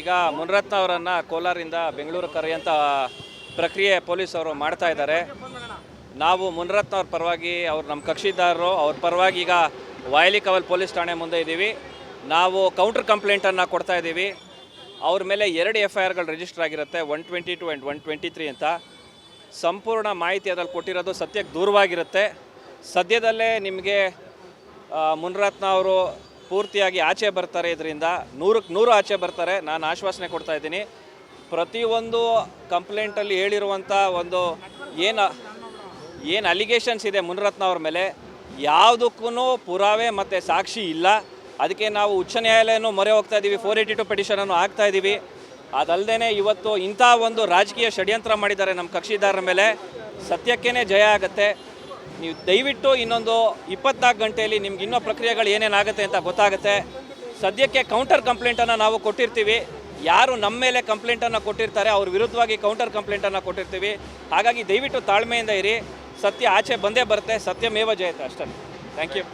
ಈಗ ಮುನರತ್ನ ಅವರನ್ನು ಕೋಲಾರಿಂದ ಬೆಂಗಳೂರು ಕರೆಯುವಂಥ ಪ್ರಕ್ರಿಯೆ ಪೊಲೀಸವರು ಮಾಡ್ತಾ ಇದ್ದಾರೆ. ನಾವು ಮುನರತ್ನ ಅವ್ರ ಪರವಾಗಿ ಅವ್ರು ನಮ್ಮ ಕಕ್ಷಿದಾರರು, ಅವ್ರ ಪರವಾಗಿ ಈಗ ವಾಯಲಿ ಕವಲ್ ಪೊಲೀಸ್ ಠಾಣೆ ಮುಂದೆ ಇದ್ದೀವಿ. ನಾವು ಕೌಂಟರ್ ಕಂಪ್ಲೇಂಟನ್ನು ಕೊಡ್ತಾ ಇದ್ದೀವಿ. ಅವ್ರ ಮೇಲೆ ಎರಡು ಎಫ್ ಐ ಆರ್ಗಳು ರಿಜಿಸ್ಟರ್ ಆಗಿರುತ್ತೆ one twenty two and one twenty three ಅಂತ. ಸಂಪೂರ್ಣ ಮಾಹಿತಿ ಅದ್ರಲ್ಲಿ ಕೊಟ್ಟಿರೋದು ಸತ್ಯಕ್ಕೆ ದೂರವಾಗಿರುತ್ತೆ. ಸದ್ಯದಲ್ಲೇ ನಿಮಗೆ ಮುನರತ್ನ ಅವರು ಪೂರ್ತಿಯಾಗಿ ಆಚೆ ಬರ್ತಾರೆ ಇದರಿಂದ. ನೂರಕ್ಕೆ ನೂರು ಆಚೆ ಬರ್ತಾರೆ. ನಾನು ಆಶ್ವಾಸನೆ ಕೊಡ್ತಾ ಇದ್ದೀನಿ. ಪ್ರತಿಯೊಂದು ಕಂಪ್ಲೇಂಟಲ್ಲಿ ಹೇಳಿರುವಂಥ ಒಂದು ಏನು ಏನು ಅಲಿಗೇಷನ್ಸ್ ಇದೆ ಮುನರತ್ನ ಅವ್ರ ಮೇಲೆ ಯಾವುದಕ್ಕೂ ಪುರಾವೆ ಮತ್ತು ಸಾಕ್ಷಿ ಇಲ್ಲ. ಅದಕ್ಕೆ ನಾವು ಉಚ್ಚ ನ್ಯಾಯಾಲಯನೂ ಮೊರೆ ಹೋಗ್ತಾ ಇದ್ದೀವಿ ಫೋರ್ ಏಯ್ಟಿ ಟು ಪಿಟಿಷನನ್ನು ಹಾಕ್ತಾ ಇದ್ದೀವಿ ಅದಲ್ಲದೆ ಇವತ್ತು ಇಂಥ ಒಂದು ರಾಜಕೀಯ ಷಡ್ಯಂತ್ರ ಮಾಡಿದ್ದಾರೆ ನಮ್ಮ ಕಕ್ಷಿದಾರರ ಮೇಲೆ. ಸತ್ಯಕ್ಕೇ ಜಯ ಆಗುತ್ತೆ. ನೀವು ದಯವಿಟ್ಟು ಇನ್ನೊಂದು ಇಪ್ಪತ್ನಾಲ್ಕು ಗಂಟೆಯಲ್ಲಿ ನಿಮ್ಗೆ ಇನ್ನೂ ಪ್ರಕ್ರಿಯೆಗಳು ಏನೇನಾಗುತ್ತೆ ಅಂತ ಗೊತ್ತಾಗುತ್ತೆ. ಸದ್ಯಕ್ಕೆ ಕೌಂಟರ್ ಕಂಪ್ಲೇಂಟನ್ನು ನಾವು ಕೊಟ್ಟಿರ್ತೀವಿ. ಯಾರು ನಮ್ಮ ಮೇಲೆ ಕಂಪ್ಲೇಂಟನ್ನು ಕೊಟ್ಟಿರ್ತಾರೆ, ಅವ್ರ ವಿರುದ್ಧವಾಗಿ ಕೌಂಟರ್ ಕಂಪ್ಲೇಂಟನ್ನು ಕೊಟ್ಟಿರ್ತೀವಿ. ಹಾಗಾಗಿ ದಯವಿಟ್ಟು ತಾಳ್ಮೆಯಿಂದ ಇರಿ. ಸತ್ಯ ಆಚೆ ಬಂದೇ ಬರುತ್ತೆ. ಸತ್ಯಮೇವ ಜಯತೆ ಅಷ್ಟೇ. Thank you